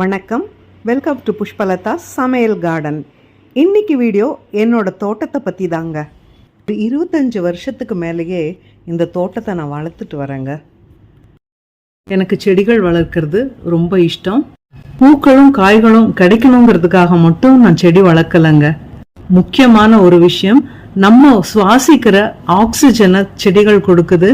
வணக்கம். Welcome to Pushpalatha சமையல் garden இன்னைக்கு வீடியோ என்னோட தோட்டத்தை பற்றி தாங்க. ஒரு இருபத்தஞ்சு வருஷத்துக்கு மேலேயே இந்த தோட்டத்தை நான் வளர்த்துட்டு வரேங்க. எனக்கு செடிகள் வளர்க்கறது ரொம்ப இஷ்டம். பூக்களும் காய்களும் கிடைக்கணுங்கிறதுக்காக மட்டும் நான் செடி வளர்க்கலைங்க. முக்கியமான ஒரு விஷயம் நம்ம சுவாசிக்கிற ஆக்சிஜனை செடிகள் கொடுக்குது.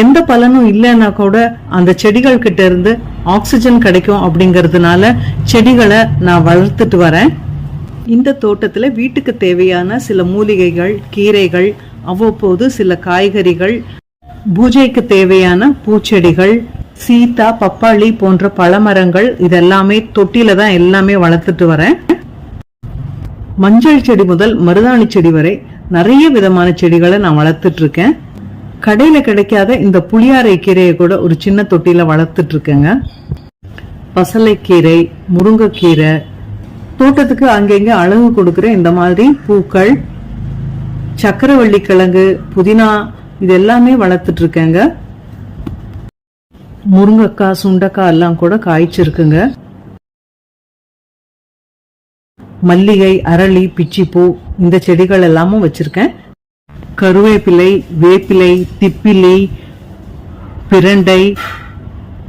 எந்த பலனும் இல்லைன்னா கூட அந்த செடிகள் கிட்ட இருந்து ஆக்சிஜன் கிடைக்கும் அப்படிங்கிறதுனால செடிகளை நான் வளர்த்துட்டு வரேன். இந்த தோட்டத்தில் வீட்டுக்கு தேவையான சில மூலிகைகள் கீரைகள் அவ்வப்போது சில காய்கறிகள் பூஜைக்கு தேவையான பூச்செடிகள் சீதா பப்பாளி போன்ற பழமரங்கள் இதெல்லாமே தொட்டில தான் எல்லாமே வளர்த்துட்டு வரேன். மஞ்சள் செடி முதல் மருதாணி செடி வரை நிறைய விதமான செடிகளை நான் வளர்த்துட்டு இருக்கேன். கடையில கிடைக்காத இந்த புளியாரை கீரையை கூட ஒரு சின்ன தொட்டியில வளர்த்துட்டு இருக்கேங்க பசலைக்கீரை முருங்கைக்கீரை தோட்டத்துக்கு அங்கங்க அழகு கொடுக்குற இந்த மாதிரி பூக்கள் சக்கரவள்ளி கிழங்கு புதினா இது எல்லாமே வளர்த்துட்டு இருக்கேங்க முருங்கைக்காய் சுண்டைக்காய் எல்லாம் கூட காய்ச்சிருக்குங்க. மல்லிகை அரளி பிச்சிப்பூ இந்த செடிகள் எல்லாமும் வச்சிருக்கேன். கருவேப்பிலை வேப்பிலை திப்பிலி பிரண்டை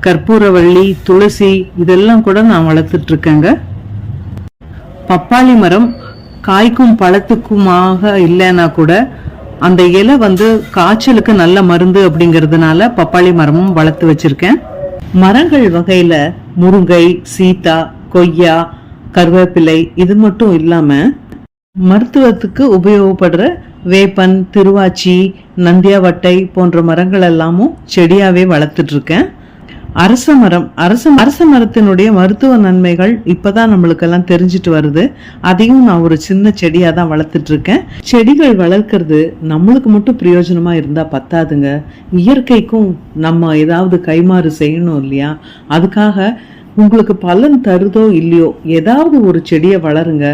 கற்பூரவள்ளி துளசி இதெல்லாம் கூட நான் வளர்த்துட்டு இருக்கேங்க பப்பாளி மரம் காய்க்கும் பழத்துக்குமாக இல்லைன்னா கூட அந்த இலை வந்து காய்ச்சலுக்கு நல்ல மருந்து அப்படிங்கிறதுனால பப்பாளி மரமும் வளர்த்து வச்சிருக்கேன். மரங்கள் வகையில முருங்கை சீதா கொய்யா கருவேப்பிலை இது மட்டும் இல்லாம மருத்துவத்துக்கு உபயோகப்படுற வேப்பன் திருவாச்சி நந்தியாவட்டை போன்ற மரங்கள் எல்லாமும் செடியாவே வளர்த்துட்டு இருக்கேன் அரச மரம் அரச அரச மரத்தினுடைய மருத்துவ நன்மைகள் இப்பதான் நம்மளுக்கெல்லாம் தெரிஞ்சிட்டு வருது. அதையும் நான் ஒரு சின்ன செடியா தான் வளர்த்துட்டு இருக்கேன் செடிகள் வளர்க்கறது நம்மளுக்கு மட்டும் பிரயோஜனமா இருந்தா பத்தாதுங்க. இயற்கைக்கும் நம்ம ஏதாவது கைமாறு செய்யணும் இல்லையா? அதுக்காக உங்களுக்கு பலன் தருதோ இல்லையோ ஏதாவது ஒரு செடியை வளருங்க.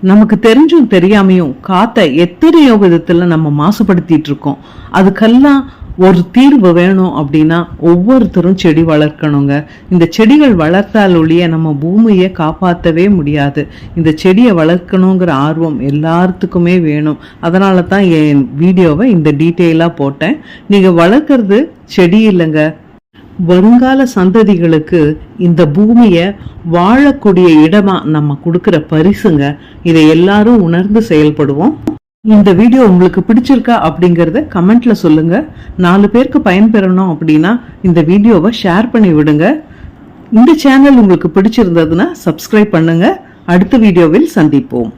நமக்கு தெரிஞ்சும் தெரியாமையும் காற்றை எத்தனையோ விதத்தில் நம்ம மாசுபடுத்திட்டு இருக்கோம். அதுக்கெல்லாம் ஒரு தீர்வு வேணும் அப்படின்னா ஒவ்வொருத்தரும் செடி வளர்க்கணுங்க. இந்த செடிகள் வளர்த்தால் ஒழிய நம்ம பூமியை காப்பாற்றவே முடியாது. இந்த செடியை வளர்க்கணுங்கிற ஆர்வம் எல்லாத்துக்குமே வேணும். அதனால தான் என் வீடியோவை இந்த டீட்டெயிலாக போட்டேன். நீங்கள் வளர்க்குறது செடி இல்லைங்க. வருங்கால சந்ததிகளுக்கு இந்த பூமியை வாழக்கூடிய இடமா நம்ம கொடுக்கிற பரிசுங்க. இதை எல்லாரும் உணர்ந்து செயல்படுவோம். இந்த வீடியோ உங்களுக்கு பிடிச்சிருக்கா அப்படிங்கறத கமெண்ட்ல சொல்லுங்க. நாலு பேருக்கு பயன்பெறணும் அப்படின்னா இந்த வீடியோவை ஷேர் பண்ணி விடுங்க. இந்த சேனல் உங்களுக்கு பிடிச்சிருந்ததுன்னா சப்ஸ்கிரைப் பண்ணுங்க. அடுத்த வீடியோவில் சந்திப்போம்.